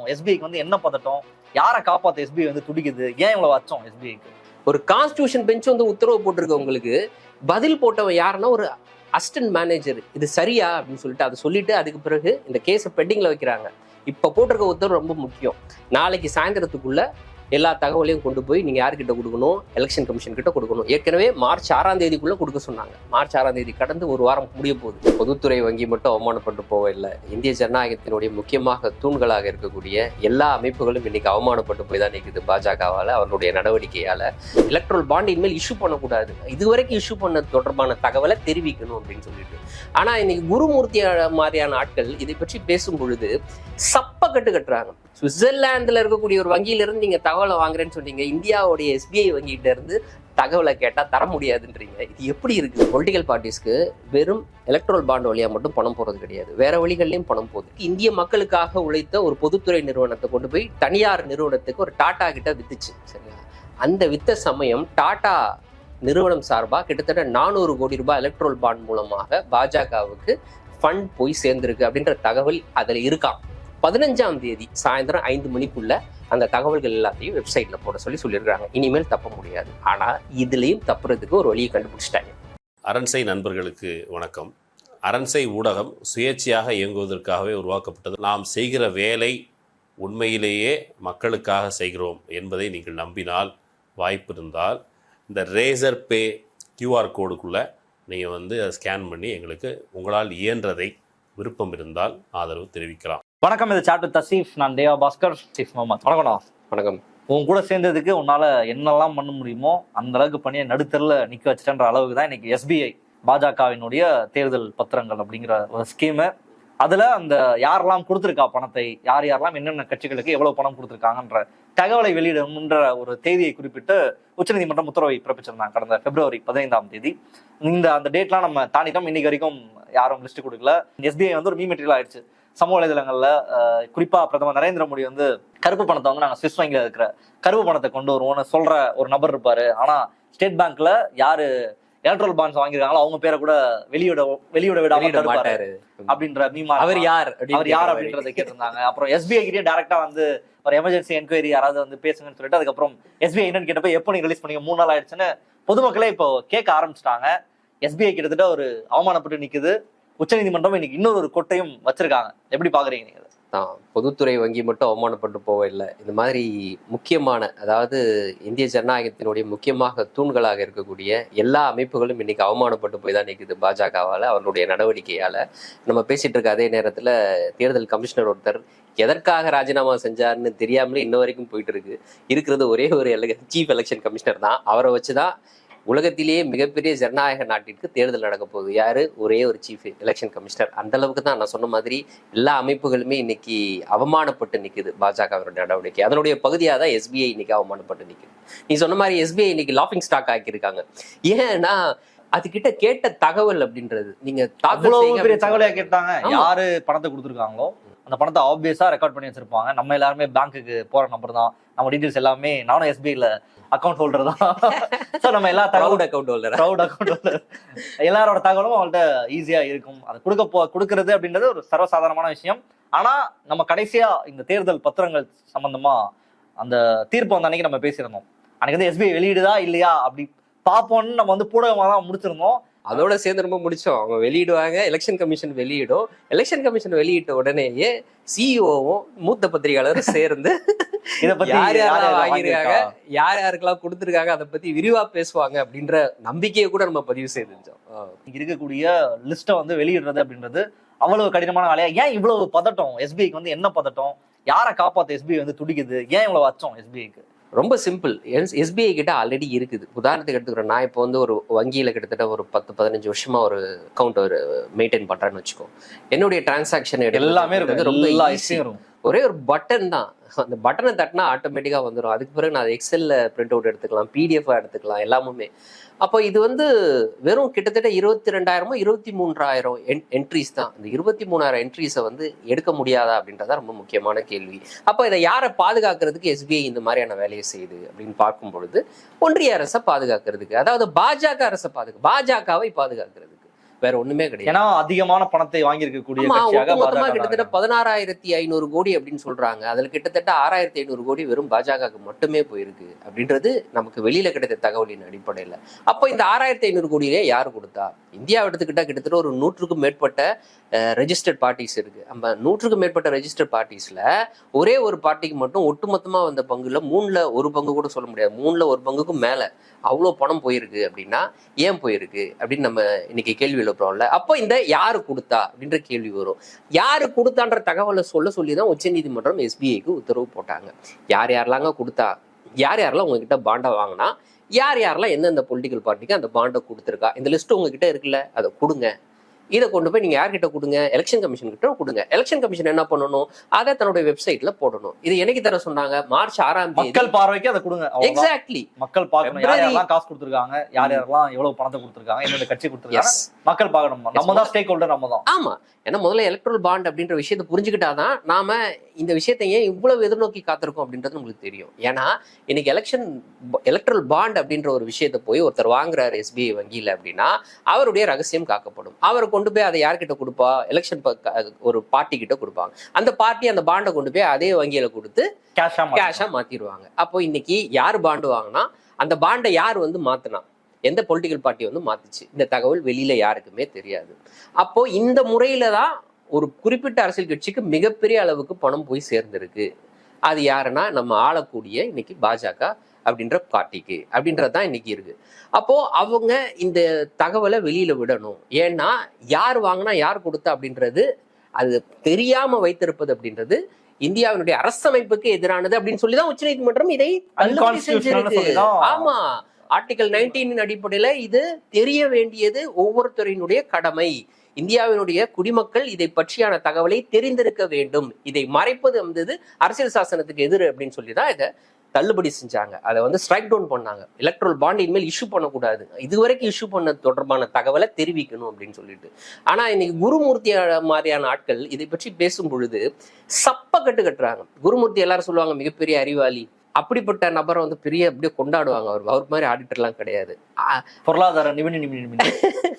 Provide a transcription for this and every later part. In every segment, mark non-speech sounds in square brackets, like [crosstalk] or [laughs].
எஸ்பிஐக்கு வந்து என்ன பதட்டம்? யாரை காப்பாத்த எஸ்பிஐ வந்து துடிக்குது? ஏன் இவ்வளவு அச்சம் எஸ்பிஐக்கு ஒரு கான்ஸ்டியூஷன் பெஞ்ச் வந்து உத்தரவு போட்டிருக்க உங்களுக்கு. பதில் போட்டவன் யாருன்னா ஒரு அசிஸ்டன்ட் மேனேஜர் இது சரியா? அப்படின்னு சொல்லிட்டு அதை சொல்லிட்டு அதுக்கு பிறகு இந்த கேஸை பெண்டிங்கில் வைக்கிறாங்க. இப்போ போட்டிருக்க உத்தரவு ரொம்ப முக்கியம். நாளைக்கு சாயந்தரத்துக்குள்ள எல்லா தகவலையும் கொண்டு போய் நீங்கள் யார்கிட்ட கொடுக்கணும்? எலெக்ஷன் கமிஷன் கிட்ட கொடுக்கணும். ஏற்கனவே மார்ச் ஆறாம் தேதிக்குள்ள கொடுக்க சொன்னாங்க. மார்ச் ஆறாம் தேதி கடந்து ஒரு வாரம் முடிய போகுது. பொதுத்துறை வங்கி மட்டும் அவமானப்பட்டு போகவில்லை. இந்திய ஜனநாயகத்தினுடைய முக்கியமாக தூண்களாக இருக்கக்கூடிய எல்லா அமைப்புகளும் இன்னைக்கு அவமானப்பட்டு போய் தான் நிற்குது பாஜகவால் அவர்களுடைய நடவடிக்கையால். எலக்ட்ரல் பாண்ட் இனிமேல் இஷ்யூ பண்ணக்கூடாது. இதுவரைக்கும் இஷ்யூ பண்ண தொடர்பான தகவலை தெரிவிக்கணும் அப்படின்னு சொல்லிட்டு. ஆனால் இன்னைக்கு குருமூர்த்தி மாதிரியான ஆட்கள் இதை பற்றி பேசும் பொழுது சப்ப கட்டு கட்டுறாங்க. சுவிட்சர்லாந்துல இருக்கக்கூடிய ஒரு வங்கியில இருந்து நீங்க தகவலை வாங்குறேன்னு சொன்னீங்க. இந்தியாவுடைய எஸ்பிஐ வங்கிகிட்ட இருந்து தகவலை கேட்டா தர முடியாதுன்றீங்க. இது எப்படி இருக்கு? பொலிட்டிக்கல் பார்ட்டிஸ்க்கு வெறும் எலக்ட்ரல் பாண்ட் வழியா மட்டும் பணம் போறது கிடையாது. வேற வழிகள்லயும் பணம் போகுது. இந்திய மக்களுக்காக உழைத்த ஒரு பொதுத்துறை நிறுவனத்தை கொண்டு போய் தனியார் நிறுவனத்துக்கு ஒரு டாடா கிட்ட வித்துச்சு. சரியா அந்த வித்த சமயம் டாடா நிறுவனம் சார்பாக கிட்டத்தட்ட நானூறு கோடி ரூபாய் எலக்ட்ரோல் பாண்ட் மூலமாக பாஜகவுக்கு ஃபண்ட் போய் சேர்ந்திருக்கு அப்படின்ற தகவல் அதில் இருக்கான் பதினஞ்சாம் தேதி சாயந்தரம் ஐந்து மணிக்குள்ள அந்த தகவல்கள் எல்லாத்தையும் வெப்சைட்ல போட சொல்லி சொல்லியிருக்காங்க இனிமேல் தப்ப முடியாது. ஆனா இதுலயும் தப்புறதுக்கு ஒரு வழியை கண்டுபிடிச்சிட்டாங்க. அரண்சை நண்பர்களுக்கு வணக்கம். அரண்சை ஊடகம் சுயேட்சையாக இயங்குவதற்காகவே உருவாக்கப்பட்டது. நாம் செய்கிற வேலை உண்மையிலேயே மக்களுக்காக செய்கிறோம் என்பதை நீங்கள் நம்பினால் வாய்ப்பு இருந்தால் இந்த ரேசர் பே கியூஆர் கோடுக்குள்ளே நீங்கள் வந்து அதை ஸ்கேன் பண்ணி எங்களுக்கு உங்களால் இயன்றதை விருப்பம் இருந்தால் ஆதரவு தெரிவிக்கலாம். வணக்கம் இது சாட் வித் தசீஃப் நான் தேவா பாஸ்கர் சீஃப் முகமது வணக்கம்டா வணக்கம். உன் கூட சேர்ந்ததுக்கு உன்னால என்னெல்லாம் பண்ண முடியுமோ அந்த அளவுக்கு பண்ணி நடுத்தரில் நிக்க வச்சுட்டேன்ற அளவுக்கு தான் இன்னைக்கு எஸ்பிஐ பாஜகவினுடைய தேர்தல் பத்திரங்கள் அப்படிங்கிற ஒரு ஸ்கீமு அதுல அந்த யாரெல்லாம் கொடுத்துருக்கா பணத்தை யார் யாரெல்லாம் என்னென்ன கட்சிகளுக்கு எவ்வளவு பணம் கொடுத்துருக்காங்கன்ற தகவலை வெளியிடணுன்ற ஒரு தேதியை குறிப்பிட்டு உச்சநீதிமன்றம் உத்தரவை பிறப்பிச்சிருந்தாங்க. கடந்த பிப்ரவரி பதினைந்தாம் தேதி. இந்த அந்த டேட்லாம் நம்ம தாண்டிட்டோம். இன்னைக்கு வரைக்கும் யாரும் லிஸ்ட் கொடுக்கல. எஸ்பிஐ வந்து ஒரு மீ மெட்டீரியல் ஆயிடுச்சு. சமூக வலைதளங்கள்ல குறிப்பா பிரதமர் நரேந்திர மோடி வந்து கருப்பு பணத்தை வந்து நாங்க ஸ்விஸ் வங்கியில இருக்கிற கருப்பு பணத்தை கொண்டு வருவோம்னு சொல்ற ஒரு நபர் இருப்பாரு. ஆனா ஸ்டேட் பேங்க்ல யாரு எலக்ட்ரல் பாண்ட்ஸ் வாங்கியிருக்காங்களோ அவங்க பேரை கூட வெளியிட வெளியிட தடுப்பாரு. மாட்டாரு. அப்படின்ற மீமா அவர் யார் அவர் யார் அப்படின்றத கேட்டிருந்தாங்க. அப்புறம் எஸ்பிஐ கிட்டே டேரக்டா வந்து ஒரு எமர்ஜென்சி என்கொயரி யாராவது வந்து பேசுங்கன்னு சொல்லிட்டு அதுக்கப்புறம் எஸ்பிஐ என்னன்னு கேட்டப்ப எப்போ நீங்க ரிலீஸ் பண்ணீங்க? மூணு நாள் ஆயிடுச்சுன்னு பொதுமக்களே இப்போ கேட்க ஆரம்பிச்சிட்டாங்க. எஸ்பிஐ கிட்டத்தட்ட ஒரு அவமானப்பட்டு நிக்குது. உச்சநீதிமன்றம் இன்னைக்கு இன்னொரு ஒரு கொட்டையும் வச்சிருக்காங்க. எப்படி பாக்குறீங்க நீங்க தான் பொதுத்துறை வங்கி மட்டும் அவமானப்பட்டு போகவில்லை. இந்த மாதிரி முக்கியமான அதாவது இந்திய ஜனநாயகத்தினுடைய முக்கியமாக தூண்களாக இருக்கக்கூடிய எல்லா அமைப்புகளும் இன்னைக்கு அவமானப்பட்டு போய் தான் நிற்குது பாஜகவால் அவர்களுடைய நடவடிக்கையால. நம்ம பேசிட்டு இருக்க அதே நேரத்தில் தேர்தல் கமிஷனர் ஒருத்தர் எதற்காக ராஜினாமா செஞ்சாருன்னு தெரியாமலே இன்ன வரைக்கும் போயிட்டு இருக்கு. இருக்கிறது ஒரே ஒரு சீஃப் எலெக்ஷன் கமிஷனர் தான். அவரை வச்சு தான் உலகத்திலேயே மிகப்பெரிய ஜனநாயக நாட்டிற்கு தேர்தல் நடக்க போகுது. யாரு? ஒரே ஒரு சீஃப் எலெக்ஷன் கமிஷனர் அந்த அளவுக்கு தான் நான் சொன்ன மாதிரி எல்லா அமைப்புகளுமே இன்னைக்கு அவமானப்பட்டு நிக்குது. பாஜகவினுடைய நடவடிக்கை. அதனுடைய பகுதியாக தான் எஸ்பிஐ இன்னைக்கு அவமானப்பட்டு நிக்குது. நீ சொன்ன மாதிரி எஸ்பிஐ இன்னைக்கு லாஃபிங் ஸ்டாக் ஆக்கியிருக்காங்க. ஏன்னா அதுகிட்ட கேட்ட தகவல் அப்படின்றது நீங்க பெரிய சொல்றாங்க. கேட்டாங்க. யாரு பணத்தை கொடுத்துருக்காங்களோ? அந்த பணத்தை ஆப்வியஸா ரெக்கார்ட் பண்ணி வச்சிருப்பாங்க. நம்ம எல்லாருமே பேங்க்குக்கு போற நம்பர் தான். நம்ம டீடைல்ஸ் எல்லாமே நானும் எஸ்பிஐல அக்கௌண்ட் ஹோல்டர் தான். நம்ம எல்லா தகவலும் proud account holder crowd account எல்லாரோட தகவலும் அவங்கள்ட்ட ஈஸியா இருக்கும். அது கொடுக்க போ கொடுக்கறது அப்படின்றது ஒரு சர்வசாதாரணமான விஷயம். ஆனா நம்ம கடைசியா இந்த தேர்தல் பத்திரங்கள் சம்பந்தமா அந்த தீர்ப்பு வந்த அன்னைக்கு நம்ம பேசியிருந்தோம். அன்னைக்கு வந்து எஸ்பிஐ வெளியிடுதா இல்லையா அப்படி பார்ப்போம்னு நம்ம வந்து பூடகமாக தான் முடிச்சிருந்தோம். அதோட சேர்ந்து ரொம்ப முடிச்சோம். அவங்க வெளியிடுவாங்க எலெக்ஷன் கமிஷன் வெளியிடும். எலெக்ஷன் கமிஷன் வெளியிட்ட உடனேயே சிஇஓவும் மூத்த பத்திரிகையாளரும் சேர்ந்து [laughs] இத பத்தி யார் யாரெல்லாம் வாங்கியிருக்காங்க வாங்கியிருக்கா? யார் யாருக்கெல்லாம் கொடுத்துருக்காங்க அதை பத்தி விரிவா பேசுவாங்க அப்படின்ற நம்பிக்கையை கூட நம்ம பதிவு செய்திருந்தோம். இருக்கக்கூடிய லிஸ்ட்டை வந்து வெளியிடுறது அப்படின்றது அவ்வளவு கடினமான வேலையா? ஏன் இவ்வளவு பதட்டம்? எஸ்பிஐக்கு வந்து என்ன பதட்டம்? யாரை காப்பாத்த எஸ்பிஐ வந்து துடிக்குது? ஏன் இவ்வளவு அச்சம் எஸ்பிஐக்கு ரொம்ப சிம்பிள். எஸ்பிஐ கிட்ட ஆல்ரெடி இருக்குது. உதாரணத்துக்கு எடுத்துக்கிறேன் நான் இப்போ வந்து ஒரு வங்கியில கிட்டத்தட்ட ஒரு பத்து பதினஞ்சு வருஷமா ஒரு அக்கௌண்ட் ஒரு மெயின்டைன் பண்றேன்னு வச்சுக்கோ. என்னுடைய டிரான்சாக்ஷன் எல்லாமே ரொம்ப ஒரே ஒரு பட்டன் தான். அந்த பட்டனை தட்டினா ஆட்டோமேட்டிக்காக வந்துடும் அதுக்கு பிறகு நான் எக்ஸல்ல பிரிண்ட் அவுட் எடுத்துக்கலாம் பிடிஎஃபாக எடுத்துக்கலாம் எல்லாமுமே. அப்போ இது வந்து வெறும் கிட்டத்தட்ட இருபத்தி ரெண்டாயிரமோ இருபத்தி மூன்றாயிரம் என் என்ட்ரிஸ் தான். இந்த இருபத்தி மூணாயிரம் என்ட்ரிஸை வந்து எடுக்க முடியாதா அப்படின்றத ரொம்ப முக்கியமான கேள்வி. அப்போ இதை யாரை பாதுகாக்கிறதுக்கு எஸ்பிஐ இந்த மாதிரியான வேலையை செய்யுது அப்படின்னு பார்க்கும் பொழுது ஒன்றிய அரசை பாதுகாக்கிறதுக்கு. அதாவது பாஜக அரசை பாதுகா பாஜகவை பாதுகாக்கிறது. வேற ஒண்ணுமே கிடையாது. ஏன்னா அதிகமான பணத்தை வாங்கி இருக்கக்கூடிய ஆமா கட்சியாக ஒட்டுமொத்தமா பாஜக கிட்டத்தட்ட பதினாறாயிரத்தி ஐநூறு கோடி அப்படின்னு சொல்றாங்க. அதுல கிட்டத்தட்ட ஆறாயிரத்தி ஐநூறு கோடி வெறும் பாஜகவுக்கு மட்டுமே போயிருக்கு அப்படின்றது நமக்கு வெளியில கிடைத்த தகவலின் அடிப்படையில. அப்போ இந்த ஆறாயிரத்தி ஐநூறு கோடியிலே யார் கொடுத்தா? இந்தியா எடுத்துக்கிட்டா கிட்டத்தட்ட ஒரு நூற்றுக்கும் மேற்பட்ட ரெஜிஸ்டர்ட் பார்ட்டிஸ் இருக்கு. நம்ம நூற்றுக்கும் மேற்பட்ட ரெஜிஸ்டர்ட் பார்ட்டிஸ்ல ஒரே ஒரு பார்ட்டிக்கு மட்டும் ஒட்டுமொத்தமா வந்த பங்குல மூணுல ஒரு பங்கு கூட சொல்ல முடியாது. மூணுல ஒரு பங்குக்கும் மேல. அவ்வளோ பணம் போயிருக்கு அப்படின்னா ஏன் போயிருக்கு அப்படின்னு நம்ம இன்னைக்கு கேள்வி எழுப்புறோம்ல. அப்போ இந்த யாரு கொடுத்தா அப்படின்ற கேள்வி வரும். யாரு கொடுத்தான்ற தகவலை சொல்ல சொல்லி தான் உச்சநீதிமன்றம் எஸ்பிஐக்கு உத்தரவு போட்டாங்க. யார் யாரெல்லாங்க கொடுத்தா? யார் யாரெல்லாம் உங்ககிட்ட பாண்டை வாங்கினா? யார் யாரெல்லாம் எந்தெந்த பொலிட்டிக்கல் பார்ட்டிக்கு அந்த பாண்டை கொடுத்துருக்கா? இந்த லிஸ்ட் உங்ககிட்ட இருக்குல்ல அதை கொடுங்க. இதை கொண்டு போய் நீங்க யார்கிட்ட கொடுங்க? எலெக்ஷன் கமிஷன் கிட்ட கொடுங்க. எலெக்ஷன் கமிஷன் என்ன பண்ணணும்? அதை தன்னுடைய வெப்சைட்ல போடணும். இது என்னைக்கு தர சொன்னாங்க? மார்ச் ஆறாம் தேதி. மக்கள் பார்வைக்கு அதை கொடுங்க. எக்ஸாக்ட்லி மக்கள் பார்க்கணும். யார் February- யாரெல்லாம் காசு கொடுத்துருக்காங்க? யார் யாரெல்லாம் எவ்வளவு பணத்தை கொடுத்துருக்காங்க? எந்தெந்த கட்சி கொடுத்துருக்காங்க? மக்கள் பார்க்கணும். நம்ம தான் ஸ்டேக் ஹோல்டர் நம்ம தான். ஆமா. ஏன்னா முதல்ல எலக்ட்ரல் பாண்ட் அப்படின்ற விஷயத்தை புரிஞ்சுக்கிட்டாதான் நாம இந்த விஷயத்தை ஏன் இவ்வளவு எதிர்நோக்கி காத்திருக்கோம் அப்படின்றது உங்களுக்கு தெரியும். ஏன்னா இன்னைக்கு எலெக்ஷன் எலக்ட்ரல் பாண்ட் அப்படின்ற ஒரு விஷயத்தை போய் ஒருத்தர் வாங்குறாரு எஸ்பிஐ வங்கியில அப்படின்னா அவருடைய ரகசியம் காக்கப்படும். அவர் கொண்டு போய் அதை யார்கிட்ட கொடுப்பா? எலெக்ஷன் ஒரு பார்ட்டி கிட்ட கொடுப்பாங்க அந்த பார்ட்டி அந்த பாண்டை கொண்டு போய் அதே வங்கியில கொடுத்து கேஷா கேஷா மாத்திடுவாங்க. அப்போ இன்னைக்கு யார் பாண்டு வாங்கினா அந்த பாண்டை யார் வந்து மாத்தினா? எந்த பொலிட்டிக்கல் பார்ட்டி வந்து மாத்துச்சு? இந்த தகவல் வெளியில யாருக்குமே தெரியாது. அப்போ இந்த முறையில தான் ஒரு குறிப்பிட்ட அரசியல் கட்சிக்கு மிகப்பெரிய அளவுக்கு பணம் போய் சேர்ந்திருக்கு. அது யாருன்னா நம்ம ஆளக்கூடிய இன்னைக்கு பாஜக. அப்படின்ற பார்ட்டிக்கு அப்படின்றது தான் இன்னைக்கு இருக்கு. அப்போ அவங்க இந்த தகவலை வெளியில விடணும். ஏன்னா யார் வாங்கினா யார் கொடுத்தா அப்படின்றது அது தெரியாம வைத்திருப்பது அப்படின்றது இந்தியாவினுடைய அரசமைப்புக்கு எதிரானது அப்படின்னு சொல்லி தான் உச்சநீதிமன்றம் இதை செஞ்சிருக்கு சொல்லிதான். ஆமா. ஆர்டிகல் நைன்டீனின் அடிப்படையில இது தெரிய வேண்டியது ஒவ்வொருத்தரினுடைய கடமை. இந்தியாவினுடைய குடிமக்கள் இதை பற்றியான தகவலை தெரிந்திருக்க வேண்டும். இதை மறைப்பது வந்தது அரசியல் சாசனத்துக்கு எதிர் அப்படின்னு சொல்லி தான் இதை தள்ளுபடி செஞ்சாங்க. அதை வந்து ஸ்ட்ரைக் டவுன் பண்ணாங்க. எலக்ட்ரல் பாண்ட் இனிமேல் இஷ்யூ பண்ணக்கூடாது. இதுவரைக்கும் இஷ்யூ பண்ண தொடர்பான தகவலை தெரிவிக்கணும் அப்படின்னு சொல்லிட்டு. ஆனா இன்னைக்கு குருமூர்த்தி மாதிரியான ஆட்கள் இதை பற்றி பேசும் பொழுது சப்ப கட்டு கட்டுறாங்க. குருமூர்த்தி எல்லாரும் சொல்லுவாங்க மிகப்பெரிய அறிவாளி. அப்படிப்பட்ட நபரை வந்து பெரிய அப்படியே கொண்டாடுவாங்க அவர். அவர் மாதிரி ஆடிட்டர்லாம் கிடையாது. பொருளாதார நிபுணி நிபுணி [laughs]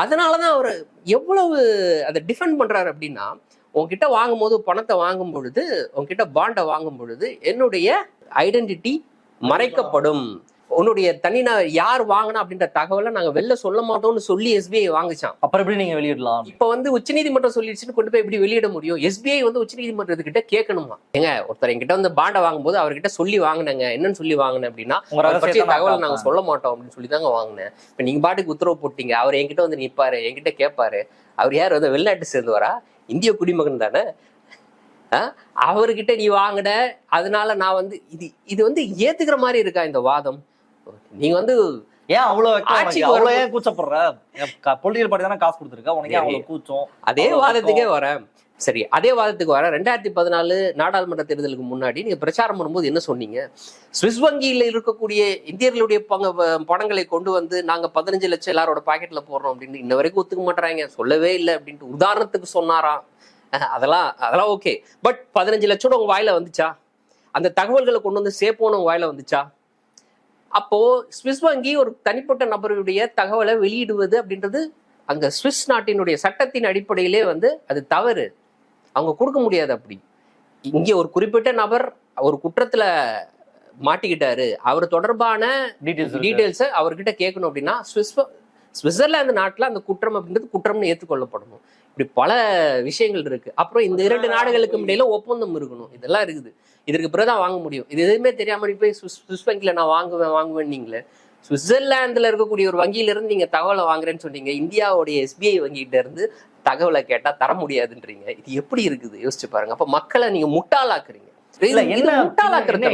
அதனாலதான் அவர் எவ்வளவு அதை டிஃபெண்ட் பண்றாரு அப்படின்னா உன்கிட்ட வாங்கும் போது பணத்தை வாங்கும் பொழுது உன்கிட்ட பாண்டை வாங்கும் பொழுது என்னுடைய ஐடென்டிட்டி மறைக்கப்படும். உன்னுடைய தனிநா யார் வாங்கினா அப்படின்ற தகவலை நாங்க வெளில சொல்ல மாட்டோம்னு சொல்லி எஸ்பிஐ வாங்குச்சான் அப்புறம் எப்படி நீங்க வெளியிடலாம்? இப்ப வந்து உச்சநீதிமன்றம் சொல்லிடுச்சுன்னு கொண்டு போய் எப்படி வெளியிட முடியும்? எஸ்பிஐ வந்து உச்சநீதிமன்றத்துக்கிட்ட கேட்கணுமா? ஏங்க ஒருத்தர் என்கிட்ட வந்து பாண்டை வாங்கும்போது அவர்கிட்ட சொல்லி வாங்கினேங்க. என்னன்னு சொல்லி வாங்கினேன் அப்படின்னா பற்றிய நான் தகவல் நாங்க. சொல்ல மாட்டோம் அப்படின்னு சொல்லி தாங்க வாங்கினேன். இப்ப நீங்க பாட்டுக்கு உத்தரவு போட்டீங்க. அவர் என்கிட்ட வந்து நிப்பாரு என்கிட்ட கேட்பாரு. அவர் யார்? வந்து வெளிநாட்டு சேர்ந்தவரா? இந்திய குடிமகன் தானே? அவர்கிட்ட நீ வாங்கின அதனால நான் வந்து இது இது வந்து ஏத்துக்கிற மாதிரி இருக்கா இந்த வாதம்? நீங்க வந்து ஏன் அவ்வளவு? ஆட்சிக்கு ஏன் கூச்சப்படுற? பொலிட்டிக்கல் பார்ட்டி தானே காசு கொடுத்துருக்க. உனக்கு ஏன் அவ்வளவு கூச்சம்? அதே வாதத்துக்கே வரேன். சரி அதே வாதத்துக்கு வரேன். ரெண்டாயிரத்தி பதினாலு நாடாளுமன்ற தேர்தலுக்கு முன்னாடி நீங்க பிரச்சாரம் பண்ணும்போது என்ன சொன்னீங்க? சுவிஸ் வங்கியில இருக்கக்கூடிய இந்தியர்களுடைய பங்கு பணங்களை கொண்டு வந்து நாங்க பதினஞ்சு லட்சம் எல்லாரோட பாக்கெட்ல போடுறோம் அப்படின்னு இன்ன வரைக்கும் ஒத்துக்க மாட்டாங்க சொல்லவே இல்லை அப்படின்ட்டு உதாரணத்துக்கு சொன்னாராம். [laughs] அதெல்லாம் அதெல்லாம் ஓகே பட் பதினஞ்சு லட்சம் உங்க வாயில வந்துச்சா? அந்த தகவல்களை கொண்டு வந்து சேப்போன்னு உங்க வாயில வந்துச்சா? அப்போ சுவிஸ் வங்கி ஒரு தனிப்பட்ட நபருடைய தகவலை வெளியிடுவது அப்படின்றது அங்க சுவிஸ் நாட்டினுடைய சட்டத்தின் அடிப்படையிலே வந்து அது தவறு. அவங்க கொடுக்க முடியாது அப்படி. இங்கே ஒரு குறிப்பிட்ட நபர் ஒரு குற்றத்துல மாட்டிக்கிட்டாரு. அவர் தொடர்பான டீடைல்ஸ் டீடைல்ஸை அவர்கிட்ட கேட்கணும் அப்படின்னா சுவிஸ் சுவிட்சர்லாந்து நாட்டுல அந்த குற்றம் அப்படின்றது குற்றம்னு ஏற்றுக்கொள்ளப்படணும் இப்படி பல விஷயங்கள் இருக்கு. அப்புறம் இந்த இரண்டு நாடுகளுக்கு இடையில ஒப்பந்தம் இருக்கணும். இதெல்லாம் இருக்குது. இதற்கு பிறகுதான் வாங்க முடியும். இது எதுவுமே தெரியாம போய் சுவிஸ் வங்கியில நான் வாங்குவேன் வாங்குவேன் நீங்களே. சுவிட்சர்லாந்துல இருக்கக்கூடிய ஒரு வங்கியில இருந்து நீங்க தகவலை வாங்குறேன்னு சொன்னீங்க. இந்தியாவுடைய எஸ்பிஐ வங்கிகிட்ட இருந்து தகவலை கேட்டா தர முடியாதுன்றீங்க. இது எப்படி இருக்குது? யோசிச்சு பாருங்க. அப்ப மக்களை நீங்க முட்டாளாக்குறீங்க.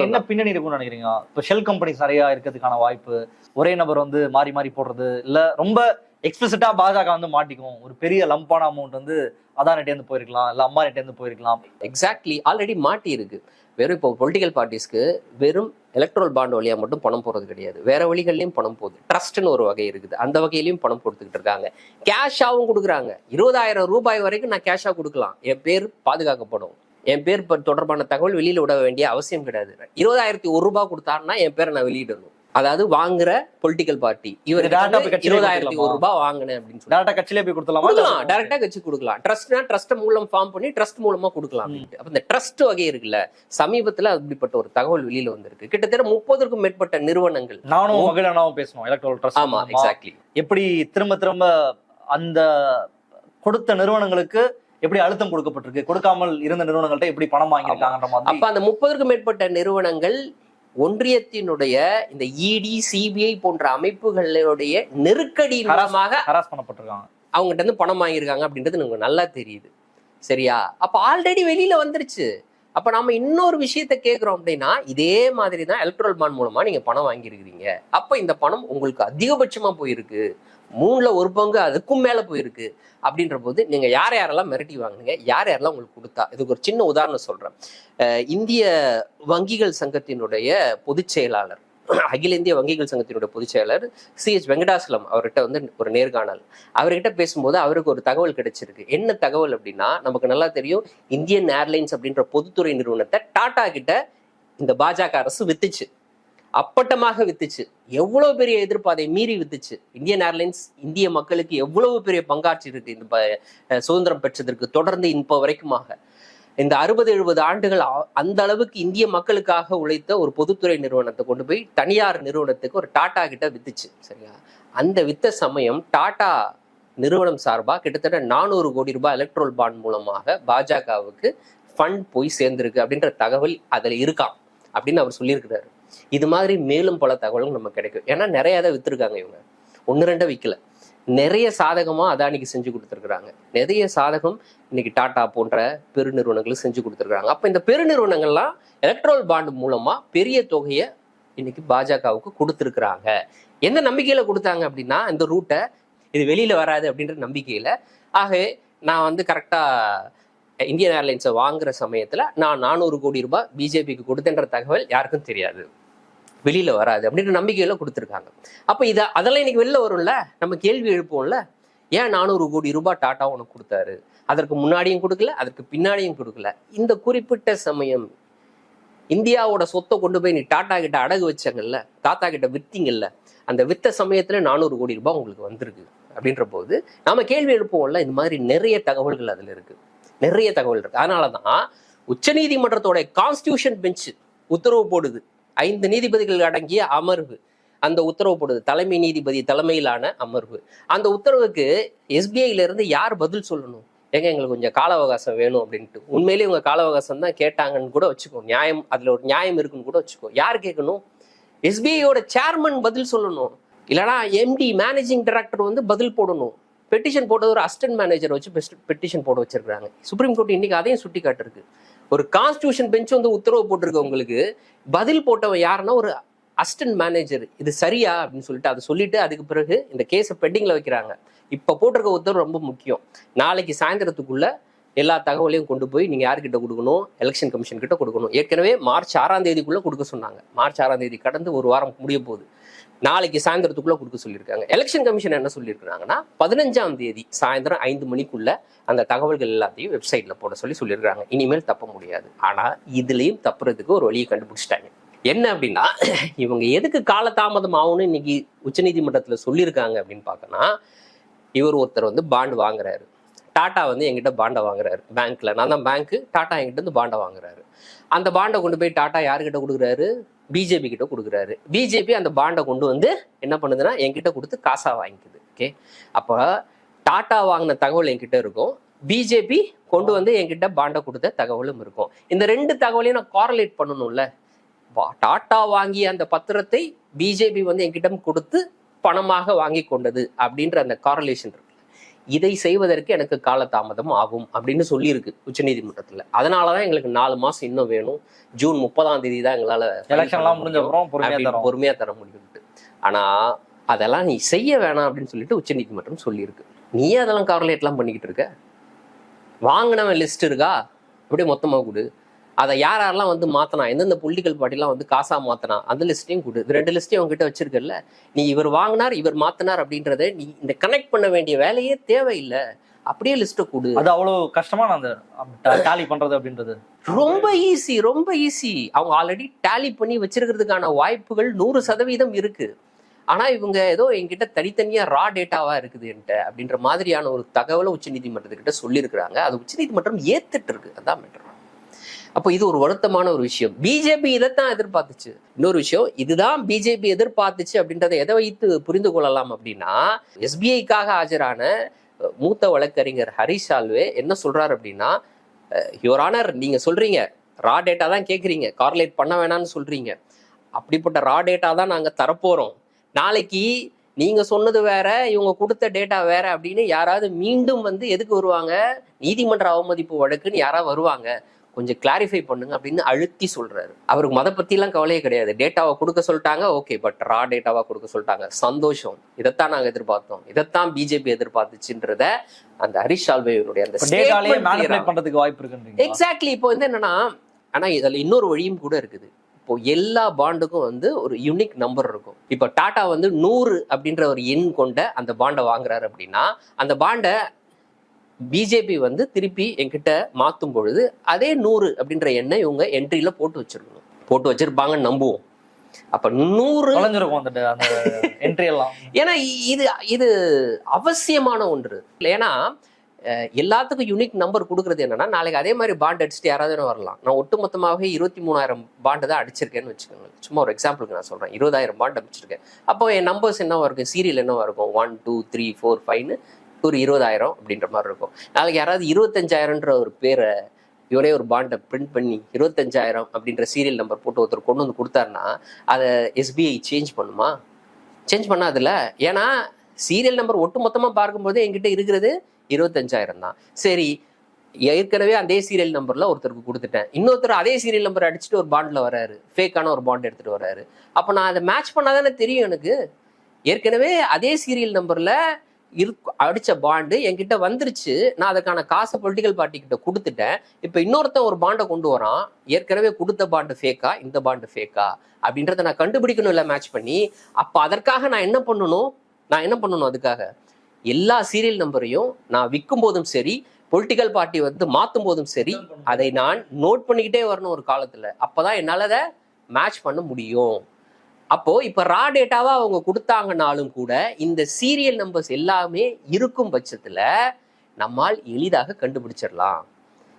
என்ன பின்னணி இருக்கும்னு நினைக்கிறீங்க? இப்ப ஷெல் கம்பெனிஸ் நிறைய இருக்கிறதுக்கான வாய்ப்பு ஒரே நபர் வந்து மாறி மாறி போடுறது இல்ல ரொம்ப எக்ஸ்பிளிசிட்டா பாஜக வந்து மாட்டிக்கும். ஒரு பெரிய லம்பான அமௌண்ட் வந்து அதானிட்டே இருந்து போயிருக்கலாம் இல்ல அம்மானிட்டே இருந்து போயிருக்கலாம். எக்ஸாக்ட்லி ஆல்ரெடி மாட்டி இருக்கு வெறும் இப்போ பொலிட்டிக்கல் பார்ட்டிஸ்க்கு வெறும் எலக்ட்ரல் பாண்ட் வழியா மட்டும் பணம் போறது கிடையாது. வேற வழிகள்லயும் பணம் போகுது. ட்ரஸ்ட்னு ஒரு வகை இருக்குது. அந்த வகையிலயும் பணம் கொடுத்துக்கிட்டு இருக்காங்க. கேஷாவும் கொடுக்குறாங்க. இருபதாயிரம் ரூபாய் வரைக்கும் நான் கேஷா கொடுக்கலாம். என் பேர் பாதுகாக்கப்படும். என் பேர் ப- தொடர்பான தகவல் வெளியில விட வேண்டிய அவசியம் கிடையாது. இருபதாயிரத்தி ஒரு ரூபாய் கொடுத்தாருன்னா என் பேரை நான் வெளியிடணும். அதாவது வாங்குற பொலிட்டிக்கல் பார்ட்டி இவர் இருபதாயிரத்தி ஒரு? ரூபாய் வாங்கினேன் அப்படின்னு சொல்லி. டேரக்டா கட்சியிலே போய் கொடுத்துலாமா கொடுக்கலாம். டைரக்டா கட்சி கொடுக்கலாம். ட்ரஸ்ட்னா ட்ரஸ்ட் மூலம் ஃபார்ம் பண்ணி ட்ரஸ்ட் மூலமா கொடுக்கலாம் அப்படின்ட்டு. அப்ப இந்த ட்ரஸ்ட் வகை இருக்குல்ல சமீபத்துல அப்படிப்பட்ட ஒரு தகவல் வெளியில வந்திருக்கு. கிட்டத்தட்ட முப்பதுக்கும் மேற்பட்ட நிறுவனங்கள். நானும் மகிழனாவும் பேசணும். எலக்ட்ரல் ஆமா ட்ரஸ்ட் எக்ஸாக்ட்லி எப்படி திரும்ப திரும்ப அந்த கொடுத்த நிறுவனங்களுக்கு எப்படி அழுத்தம் கொடுக்கப்பட்டிருக்கு? கொடுக்காமல் இருந்த நிறுவனங்கள்ட்ட எப்படி பணம் வாங்கியிருக்காங்கன்ற மாதிரி. அப்ப அந்த முப்பதுக்கும் மேற்பட்ட நிறுவனங்கள் ஒன்றியத்தினுடைய இந்த இடி சிபிஐ போன்ற அமைப்புகளுடைய நெருக்கடி மூலமாக ஹராஸ் பண்ணப்பட்டிருக்காங்க. அவங்ககிட்ட இருந்து பணம் வாங்கியிருக்காங்க அப்படின்றது நமக்கு நல்லா தெரியுது. சரியா? அப்ப ஆல்ரெடி வெளியில வந்துருச்சு. அப்ப நாம இன்னொரு விஷயத்த கேட்கிறோம் அப்படின்னா இதே மாதிரி தான் எலக்ட்ரல் பாண்ட் மூலமா நீங்க பணம் வாங்கியிருக்கிறீங்க. அப்ப இந்த பணம் உங்களுக்கு அதிகபட்சமா போயிருக்கு. மூணுல ஒரு பங்கு அதுக்கும் மேல போயிருக்கு. அப்படின்ற போது நீங்க யார் யாரெல்லாம் மிரட்டி வாங்கினீங்க யார் யாரெல்லாம் உங்களுக்கு கொடுத்தா? இதுக்கு ஒரு சின்ன உதாரணம் சொல்றேன். இந்திய வங்கிகள் சங்கத்தினுடைய பொதுச் செயலாளர் அகில இந்திய வங்கிகள் சங்கத்தினுடைய பொதுச் செயலர் சி எச் வெங்கடாசலம் அவர்கிட்ட வந்து ஒரு நேர்காணல். அவர்கிட்ட பேசும்போது அவருக்கு ஒரு தகவல் கிடைச்சிருக்கு. என்ன தகவல் அப்படின்னா நமக்கு நல்லா தெரியும் இந்தியன் ஏர்லைன்ஸ் அப்படின்ற பொதுத்துறை நிறுவனத்தை டாடா கிட்ட இந்த பாஜக அரசு வித்துச்சு. அப்பட்டமாக வித்துச்சு. எவ்வளவு பெரிய எதிர்ப்பாதை மீறி வித்துச்சு. இந்தியன் ஏர்லைன்ஸ் இந்திய மக்களுக்கு எவ்வளவு பெரிய பங்காற்றி இருக்கு இந்த சுதந்திரம் பெற்றதற்கு தொடர்ந்து இப்போ வரைக்குமாக. இந்த அறுபது எழுபது ஆண்டுகள் அந்த அளவுக்கு இந்திய மக்களுக்காக உழைத்த ஒரு பொதுத்துறை நிறுவனத்தை கொண்டு போய் தனியார் நிறுவனத்துக்கு ஒரு டாடா கிட்ட வித்துச்சு சரியா? அந்த வித்த சமயம் டாடா நிறுவனம் சார்பா கிட்டத்தட்ட நானூறு கோடி ரூபாய் எலக்ட்ரோல் பாண்ட் மூலமாக பாஜகவுக்கு ஃபண்ட் போய் சேர்ந்திருக்கு அப்படின்ற தகவல் அதுல இருக்காம் அப்படின்னு அவர் சொல்லியிருக்கிறாரு. இது மாதிரி மேலும் பல தகவலும் நமக்கு கிடைக்கும். ஏன்னா நிறைய இதை வித்துருக்காங்க இவங்க. ஒன்று ரெண்டை விற்கல நிறைய சாதகமா அதானிக்கு செஞ்சு கொடுத்துருக்குறாங்க. நிறைய சாதகம் இன்னைக்கு டாடா போன்ற பெருநிறுவனங்களும் செஞ்சு கொடுத்துருக்காங்க அப்போ இந்த பெருநிறுவனங்கள்லாம் எலக்ட்ரோல் பாண்டு மூலமாக பெரிய தொகையை இன்னைக்கு பாஜகவுக்கு கொடுத்துருக்குறாங்க. எந்த நம்பிக்கையில் கொடுத்தாங்க அப்படின்னா இந்த ரூட்டை இது வெளியில் வராது அப்படின்ற நம்பிக்கையில். ஆகவே நான் வந்து கரெக்டாக இந்தியன் ஏர்லைன்ஸை வாங்குற சமயத்தில் நான் நானூறு கோடி ரூபாய் பிஜேபிக்கு கொடுத்தன்ற தகவல் யாருக்கும் தெரியாது. வெளியில் வராது அப்படின்ற நம்பிக்கையில் கொடுத்துருக்காங்க. அப்போ இதை அதெல்லாம் இன்னைக்கு வெளில வரும்ல? நம்ம கேள்வி எழுப்போம்ல ஏன் நானூறு கோடி ரூபாய் டாட்டா உனக்கு கொடுத்தாரு? அதற்கு முன்னாடியும் கொடுக்கல அதற்கு பின்னாடியும் கொடுக்கல. இந்த குறிப்பிட்ட சமயம் இந்தியாவோட சொத்தை கொண்டு போய் நீ டாட்டா கிட்ட அடகு வச்சங்கல்ல தாத்தா கிட்ட வித்தீங்கல்ல அந்த வித்த சமயத்துல நானூறு கோடி ரூபாய் உங்களுக்கு வந்திருக்கு. அப்படின்ற போது நாம கேள்வி எழுப்புவோம்ல இந்த மாதிரி நிறைய தகவல்கள் அதுல இருக்கு. நிறைய தகவல் இருக்கு. அதனாலதான் உச்சநீதிமன்றத்தோட கான்ஸ்டியூஷன் பெஞ்ச் உத்தரவு போடுது. ஐந்து நீதிபதிகள் அடங்கிய அமர்வு. அந்த உத்தரவு போடுது. தலைமை நீதிபதி தலைமையிலான அமர்வு. அந்த உத்தரவுக்கு எஸ்பிஐல இருந்து யார் பதில் சொல்லணும்? ஏங்க எங்களுக்கு கொஞ்சம் கால அவகாசம் வேணும் அப்படின்ட்டு. உண்மையிலேயே உங்கள் கால அவகாசம் தான் கேட்டாங்கன்னு கூட வச்சுக்கோ. நியாயம் அதில் ஒரு நியாயம் இருக்குன்னு கூட வச்சுக்கோ. யார் கேட்கணும்? எஸ்பிஐயோட சேர்மன் பதில் சொல்லணும். இல்லைனா எம்டி மேனேஜிங் டைரக்டர் வந்து பதில் போடணும். பெட்டிஷன் போட்டது ஒரு அசிஸ்டன்ட் மேனேஜர் வச்சு பெஸ்ட் பெட்டிஷன் போட வச்சிருக்காங்க சுப்ரீம் கோர்ட் இன்னைக்கு அதையும் சுட்டி காட்டிருக்கு ஒரு கான்ஸ்டியூஷன் பெஞ்ச் வந்து உத்தரவு போட்டிருக்கு உங்களுக்கு. பதில் போட்டவன் யாருன்னா ஒரு அசிஸ்டன்ட் மேனேஜர் இது சரியா? அப்படின்னு சொல்லிட்டு அதை சொல்லிட்டு அதுக்கு பிறகு இந்த கேஸை பெண்டிங்கில் வைக்கிறாங்க. இப்போ போட்டிருக்க உத்தரவு ரொம்ப முக்கியம். நாளைக்கு சாயந்தரத்துக்குள்ள எல்லா தகவலையும் கொண்டு போய் நீங்கள் யார்கிட்ட கொடுக்கணும்? எலெக்ஷன் கமிஷன் கிட்ட கொடுக்கணும். ஏற்கனவே மார்ச் ஆறாம் தேதிக்குள்ளே கொடுக்க சொன்னாங்க. மார்ச் ஆறாம் தேதி கடந்து ஒரு வாரம் முடிய போகுது. நாளைக்கு சாயந்தரத்துக்குள்ளே கொடுக்க சொல்லியிருக்காங்க. எலெக்ஷன் கமிஷன் என்ன சொல்லியிருக்காங்கன்னா பதினஞ்சாம் தேதி சாயந்தரம் ஐந்து மணிக்குள்ள அந்த தகவல்கள் எல்லாத்தையும் வெப்சைட்டில் போட சொல்லி சொல்லியிருக்காங்க இனிமேல் தப்ப முடியாது. ஆனால் இதுலேயும் தப்புறதுக்கு ஒரு வழியை கண்டுபிடிச்சிட்டாங்க. என்ன அப்படின்னா இவங்க எதுக்கு காலதாமதம் ஆகும்னு இன்னைக்கு உச்சநீதிமன்றத்தில் சொல்லியிருக்காங்க அப்படின்னு பார்க்கனா இவர் ஒருத்தர் வந்து பாண்டு வாங்குறாரு. டாட்டா வந்து எங்கிட்ட பாண்டை வாங்குறாரு. பேங்க்ல நான் தான் பேங்க்கு டாட்டா எங்கிட்ட வந்து பாண்டை வாங்குறாரு. அந்த பாண்டை கொண்டு போய் டாட்டா யாருக்கிட்ட கொடுக்குறாரு? பிஜேபி கிட்ட கொடுக்குறாரு. பிஜேபி அந்த பாண்டை கொண்டு வந்து என்ன பண்ணுதுன்னா என்கிட்ட கொடுத்து காசா வாங்கிக்குது. ஓகே அப்போ டாட்டா வாங்கின தகவல் என்கிட்ட இருக்கும். பிஜேபி கொண்டு வந்து என்கிட்ட பாண்டை கொடுத்த தகவலும் இருக்கும். இந்த ரெண்டு தகவலையும் நான் காரலேட் பண்ணணும்ல. வா- டாடா வாங்கிய அந்த பத்திரத்தை பிஜேபி வந்து என்கிட்ட கொடுத்து பணமாக வாங்கி கொண்டது அப்படின்ற அந்த காரலேஷன் இருக்கு இதை செய்வதற்கு எனக்கு காலதாமதம் ஆகும் அப்படின்னு சொல்லியிருக்கு உச்சநீதிமன்றத்துல. அதனாலதான் எங்களுக்கு நாலு மாசம் இன்னும் வேணும். ஜூன் முப்பதாம் தேதி தான் எங்களால file எலெக்ஷன் பண்ண எல்லாம் முடிஞ்ச முடியும். பொறுமையா தர முடியும்ட்டு ஆனா அதெல்லாம் நீ செய்ய வேணாம் அப்படின்னு சொல்லிட்டு உச்சநீதிமன்றம் சொல்லியிருக்கு. நீ அதெல்லாம் கார்லேட்லாம் பண்ணிக்கிட்டு இருக்க? வாங்கினவன் லிஸ்ட் இருக்கா? அப்படியே மொத்தமா கொடு. அதை யார் யாரெல்லாம் வந்து மாத்தனா எந்தெந்த பொலிட்டிக்கல் பார்ட்டிலாம் வந்து காசா மாத்தனா அந்த லிஸ்ட்டையும் கொடு. இது ரெண்டு லிஸ்ட்டையும் உங்ககிட்ட வச்சிருக்கல நீ இவர் வாங்கினார் இவர் மாத்தினார் அப்படின்றத நீ இந்த கனெக்ட் பண்ண வேண்டிய வேலையே தேவையில்லை. அப்படியே லிஸ்ட்டை கொடு. அது அவ்வளவு கஷ்டமா அந்த டேலி பண்றது அப்படின்றது? ரொம்ப ஈஸி ரொம்ப ஈஸி அவங்க ஆல்ரெடி டேலி பண்ணி வச்சிருக்கிறதுக்கான வாய்ப்புகள் நூறு சதவீதம் இருக்கு. ஆனா இவங்க ஏதோ என்கிட்ட தனித்தனியா ரா டேட்டாவா இருக்குது என்கிட்ட அப்படின்ற மாதிரியான ஒரு தகவலை உச்சநீதிமன்றத்துக்கிட்ட சொல்லியிருக்கிறாங்க. அது உச்சநீதிமன்றம் ஏத்துட்டு இருக்கு. அதான் மேட்டர் அப்போ இது ஒரு வருத்தமான ஒரு விஷயம். பிஜேபி இதைத்தான் எதிர்பார்த்துச்சு. இன்னொரு விஷயம் இதுதான் பிஜேபி எதிர்பார்த்துச்சு அப்படின்றத எதை வைத்து புரிந்து கொள்ளலாம் அப்படின்னா எஸ்பிஐக்காக ஆஜரான மூத்த வழக்கறிஞர் ஹரிஷ் சால்வே என்ன சொல்றாரு அப்படின்னா யுவர் ஆனர் நீங்க சொல்றீங்க. ரா டேட்டா தான் கேட்குறீங்க கார்லேட் பண்ண வேணாம்னு சொல்றீங்க. அப்படிப்பட்ட ரா டேட்டா தான் நாங்கள் தரப்போறோம். நாளைக்கு நீங்க சொன்னது வேற இவங்க கொடுத்த டேட்டா வேற அப்படின்னு யாராவது மீண்டும் வந்து எதுக்கு வருவாங்க? நீதிமன்ற அவமதிப்பு வழக்குன்னு யாராவது வருவாங்க. கொஞ்சம் கிளாரிஃபை பண்ணுங்க அப்படின்னு அழுத்தி சொல்றாரு. அவருக்கு மத பத்திலாம் கவலையே கிடையாது. டேட்டாவை கொடுக்க சொல்லிட்டாங்க ஓகே பட் ரா டேட்டாவா கொடுக்க சொல்லிட்டாங்க. சந்தோஷம். இதைத்தான் நாங்க எதிர்பார்த்தோம். இதைத்தான் பிஜேபி எதிர்பார்த்துச்சுன்றத அந்த ஹரிஷ் சால்வேனுடைய அந்த பண்றதுக்கு வாய்ப்பு இருக்குன்றீங்க எக்ஸாக்ட்லி இப்போ வந்து என்னன்னா ஆனா இதுல இன்னொரு வழியும் கூட இருக்குது. இப்போ எல்லா பாண்டுக்கும் வந்து ஒரு யூனிக் நம்பர் இருக்கும். இப்போ டாடா வந்து நூறு அப்படின்ற ஒரு எண் கொண்ட அந்த பாண்டை வாங்குறாரு அப்படின்னா அந்த பாண்டை பிஜேபி வந்து திருப்பி என்கிட்ட மாத்தும் பொழுது அதே நூறு அப்படின்ற எண்ணை இவங்க என்ட்ரியில போட்டு வச்சிருக்கணும். போட்டு வச்சிருப்பாங்கன்னு நம்புவோம். அப்ப நூறு என்ட்ரி எல்லாம். [laughs] ஏன்னா இது இது அவசியமான ஒன்று. ஏன்னா எல்லாத்துக்கும் யூனிக் நம்பர் கொடுக்கறது என்னன்னா நாளைக்கு அதே மாதிரி பாண்ட் அடிச்சுட்டு யாராவது வரலாம். நான் ஒட்டுமொத்தமாகவே இருபத்தி மூணாயிரம் பாண்டு தான் அடிச்சிருக்கேன்னு வச்சுக்கோங்க சும்மா ஒரு எக்ஸாம்பிளுக்கு நான் சொல்றேன். இருபதாயிரம் பாண்ட் அடிச்சிருக்கேன். அப்போ என் நம்பர்ஸ் என்னவா இருக்கும்? சீரியல் என்னவா இருக்கும்? ஒன் டூ த்ரீ ஃபோர் ஃபைவ்னு ஒரு இருபதாயிரம் அப்படின்ற மாதிரி இருக்கும். நாளைக்கு யாராவது இருபத்தஞ்சாயிரம்ன்ற ஒரு பேரை இவரே ஒரு பாண்டை பிரிண்ட் பண்ணி இருபத்தஞ்சாயிரம் அப்படின்ற சீரியல் நம்பர் போட்டு ஒருத்தர் கொண்டு வந்து கொடுத்தாருன்னா அதை எஸ்பிஐ சேஞ்ச் பண்ணுமா? சேஞ்ச் பண்ணாதுல்ல. ஏன்னா சீரியல் நம்பர் ஒட்டு மொத்தமாக பார்க்கும்போது என்கிட்ட இருக்கிறது இருபத்தஞ்சாயிரம் தான். சரி ஏற்கனவே அதே சீரியல் நம்பர்ல ஒருத்தருக்கு கொடுத்துட்டேன். இன்னொருத்தர் அதே சீரியல் நம்பர் அடிச்சுட்டு ஒரு பாண்ட்ல வராரு. ஃபேக்கான ஒரு பாண்ட் எடுத்துட்டு வராரு. அப்போ நான் அதை மேட்ச் பண்ணாதானே தெரியும் எனக்கு? ஏற்கனவே அதே சீரியல் நம்பர்ல இருக் அடிச்ச பாண்டு என்கிட்ட வந்துருச்சு. நான் அதுக்கான காசை பொலிட்டிக்கல் பார்ட்டி கிட்ட கொடுத்துட்டேன். இப்போ இன்னொருத்தன் ஒரு பாண்டை கொண்டு வரான். ஏற்கனவே கொடுத்த பாண்டு ஃபேக்கா இந்த பாண்டு ஃபேக்கா அப்படின்றத நான் கண்டுபிடிக்கணும் இல்லை மேட்ச் பண்ணி. அப்போ அதற்காக நான் என்ன பண்ணணும்? நான் என்ன பண்ணணும் அதுக்காக? எல்லா சீரியல் நம்பரையும் நான் விற்கும் போதும் சரி பொலிட்டிக்கல் பார்ட்டி வந்து மாற்றும் போதும் சரி அதை நான் நோட் பண்ணிக்கிட்டே வரணும் ஒரு காலத்துல. அப்பதான் என்னால அதை மேட்ச் பண்ண முடியும். அப்போ இப்ப ரா டேட்டாவா அவங்க கொடுத்தாங்கனாலும் கூட இந்த சீரியல் நம்பர்ஸ் எல்லாமே இருக்கும் பட்சத்துல நம்மால் எளிதாக கண்டுபிடிச்சிடலாம்.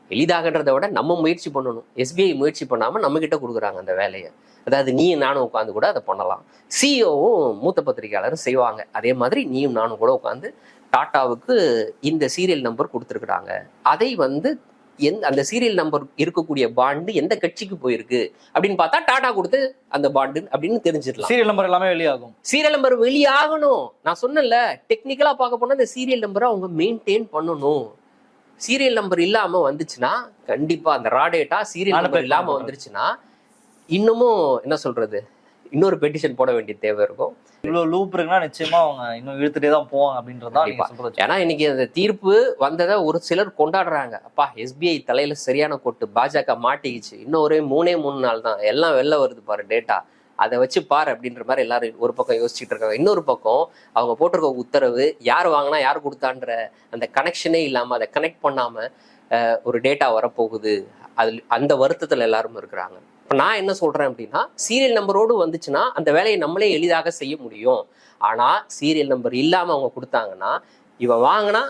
எளிதாகன்றதை விட நம்ம முயற்சி பண்ணணும். எஸ்பிஐ முயற்சி பண்ணாம நம்ம கிட்ட கொடுக்குறாங்க அந்த வேலையை. அதாவது நீயும் நானும் உட்காந்து கூட அதை பண்ணலாம். சிஇஓவும் மூத்த பத்திரிகையாளரும் செய்வாங்க. அதே மாதிரி நீயும் நானும் கூட உட்காந்து டாட்டாவுக்கு இந்த சீரியல் நம்பர் கொடுத்துருக்குறாங்க. அதை வந்து எந்த அந்த சீரியல் நம்பர் இருக்கக்கூடிய பாண்டு எந்த கட்சிக்கு போயிருக்கு? அப்படின்னு பார்த்தா டாடா கொடுத்து அந்த பாண்டு அப்படின்னு தெரிஞ்சிடலாம். சீரியல் நம்பர் எல்லாமே வெளியாகும். சீரியல் நம்பர் வெளியாகணும். நான் சொன்னேன்ல டெக்னிக்கலா பார்க்க போனா இந்த சீரியல் நம்பரை அவங்க மெயின்டைன் பண்ணணும். சீரியல் நம்பர் இல்லாம வந்துச்சுன்னா கண்டிப்பா அந்த raw data serial number Manipulate இல்லாம பண்றது. வந்துருச்சுன்னா இன்னமும் என்ன சொல்றது? இன்னொரு பெட்டிஷன் போட வேண்டிய தேவை இருக்கும். இவ்வளவு லூப் இருக்குன்னா நிச்சயமா அவங்க இன்னும் இழுத்துட்டே தான் போவாங்க அப்படின்றதான் ஏன்னா இன்னைக்கு அந்த தீர்ப்பு வந்ததை ஒரு சிலர் கொண்டாடுறாங்க. அப்பா எஸ்பிஐ தலையில சரியான கொட்டு பாஜக மாட்டிக்கிச்சு. இன்னும் ஒரே மூணே மூணு நாள் தான். எல்லாம் வெளில வருது பாரு டேட்டா அதை வச்சு பாரு அப்படின்ற மாதிரி எல்லாரும் ஒரு பக்கம் யோசிச்சுட்டு இருக்காங்க. இன்னொரு பக்கம் அவங்க போட்டிருக்க உத்தரவு யார் வாங்கினா யார் கொடுத்தான்ற அந்த கனெக்ஷனே இல்லாம அதை கனெக்ட் பண்ணாம அஹ், ஒரு டேட்டா வரப்போகுது. அது அந்த வருத்தத்துல எல்லாரும் இருக்கிறாங்க. இப்போ நான் என்ன சொல்றேன் அப்படின்னா சீரியல் நம்பரோடு வந்துச்சுன்னா அந்த வேலையை நம்மளே எளிதாக செய்ய முடியும். ஆனா சீரியல் நம்பர் இல்லாம அவங்க கொடுத்தாங்கன்னா இவன் வாங்கினா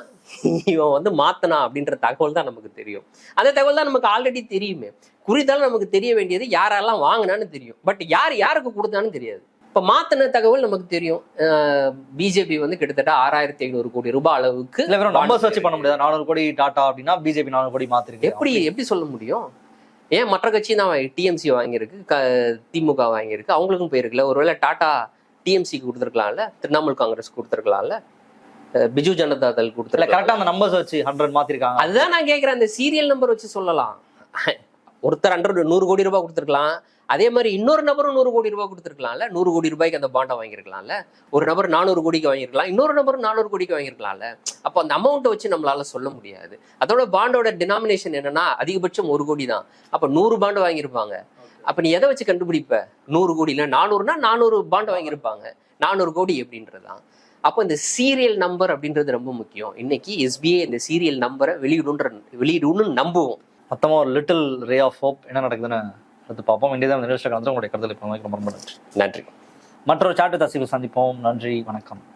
இவன் வந்து மாத்தனா அப்படின்ற தகவல் தான் நமக்கு தெரியும். அந்த தகவல் தான் நமக்கு ஆல்ரெடி தெரியுமே. குறித்தாலும் நமக்கு தெரிய வேண்டியது யாரெல்லாம் வாங்கினான்னு தெரியும். பட் யார் யாருக்கு கொடுத்தான்னு தெரியாது. இப்போ மாத்தின தகவல் நமக்கு தெரியும். பிஜேபி வந்து கிட்டத்தட்ட ஆறாயிரத்தி ஐநூறு கோடி ரூபாய் அளவுக்கு நம்பர்ஸ் வச்சு பண்ண முடியாது. நானூறு கோடி டாடா அப்படின்னா பிஜேபி நானூறு கோடி மாத்திருக்கு. எப்படி எப்படி சொல்ல முடியும்? ஏன் மற்ற கட்சி தான் டிஎம்சி வாங்கியிருக்கு க திமுக வாங்கியிருக்கு. அவங்களுக்கும் போயிருக்குல்ல. ஒருவேளை டாடா டிஎம்சிக்கு கொடுத்துருக்கலாம்ல திரிணாமுல் காங்கிரஸ் கொடுத்துருக்கலாம்ல பிஜு ஜனதா தள் இல்ல கொடுத்துருக்கலாம் கரெக்டா அந்த நம்பர்ஸ் வச்சு ஹண்ட்ரட் மாத்திருக்காங்க. அதுதான் நான் கேட்குறேன் அந்த சீரியல் நம்பர் வச்சு சொல்லலாம். ஒருத்தர் ஹண்ட்ரட் நூறு கோடி ரூபாய் கொடுத்துருக்கலாம். அதே மாதிரி இன்னொரு நபரும் நூறு கோடி ரூபாய் கொடுத்துருக்கலாம்ல. நூறு கோடி ரூபாய்க்கு அந்த பாண்டை வாங்கியிருக்கலாம்ல. ஒரு நபர் நானூறு கோடிக்கு வாங்கியிருக்கலாம். இன்னொரு நபரும் நானூறு கோடிக்கு வாங்கியிருக்கலாம்ல. அப்போ அந்த அமௌண்ட்டை வச்சு நம்மளால சொல்ல முடியாது. அதோட பாண்டோட டினாமினேஷன் என்னன்னா அதிகபட்சம் ஒரு கோடி தான். அப்போ நூறு பாண்டு வாங்கியிருப்பாங்க. அப்போ நீ எதை வச்சு கண்டுபிடிப்ப? நூறு கோடியில் நானூறுனா நானூறு பாண்டு வாங்கியிருப்பாங்க. நானூறு கோடி அப்படின்றதுதான். அப்போ இந்த சீரியல் நம்பர் அப்படின்றது ரொம்ப முக்கியம். இன்னைக்கு எஸ்பிஐ இந்த சீரியல் நம்பரை வெளியிடுன்ற வெளியிடுன்னு நம்புவோம். மொத்தமாக ஒரு லிட்டில் ரே ஆஃப் ஹோப் என்ன நடக்குதுன்னு அடுத்து பார்ப்போம். இந்தியா நிகழ்ச்சியில் கலந்து உங்களுடைய கருத்தில் இப்போ ரொம்ப நன்றி. மற்றொரு சாட்டு தசிவு சந்திப்போம். நன்றி. வணக்கம்.